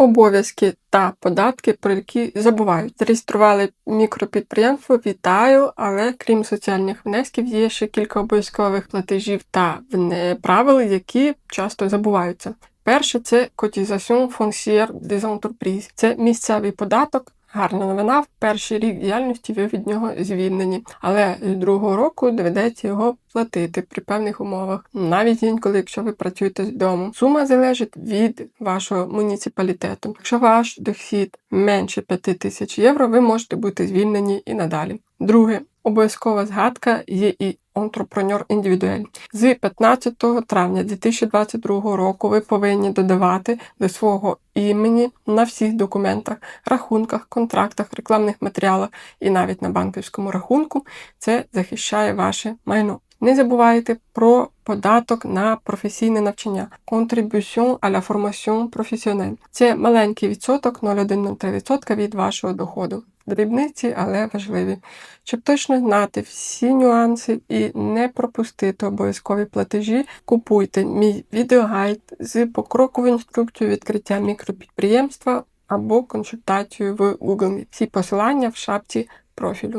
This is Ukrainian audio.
Обов'язки та податки, про які забувають. Зареєстрували мікропідприємство, вітаю, але крім соціальних внесків, є ще кілька обов'язкових платежів та правил, які часто забуваються. Перше це cotisation foncière des entreprises. Це місцевий податок. Гарна новина. В перший рік діяльності ви від нього звільнені, але з другого року доведеться його платити при певних умовах, навіть інколи, якщо ви працюєте з дому. Сума залежить від вашого муніципалітету. Якщо ваш дохід менше 5 тисяч євро, ви можете бути звільнені і надалі. Друге, обов'язкова згадка є і entrepreneur індивідуель. З 15 травня 2022 року ви повинні додавати до свого імені на всіх документах, рахунках, контрактах, рекламних матеріалах і навіть на банківському рахунку. Це захищає ваше майно. Не забувайте про податок на професійне навчання Contribution à la formation professionnelle. Це маленький відсоток 0,103% від вашого доходу. Дрібниці, але важливі. Щоб точно знати всі нюанси і не пропустити обов'язкові платежі, купуйте мій відеогайд з покроковою інструкцією відкриття мікропідприємства або консультацію в Google. Всі посилання в шапці профілю.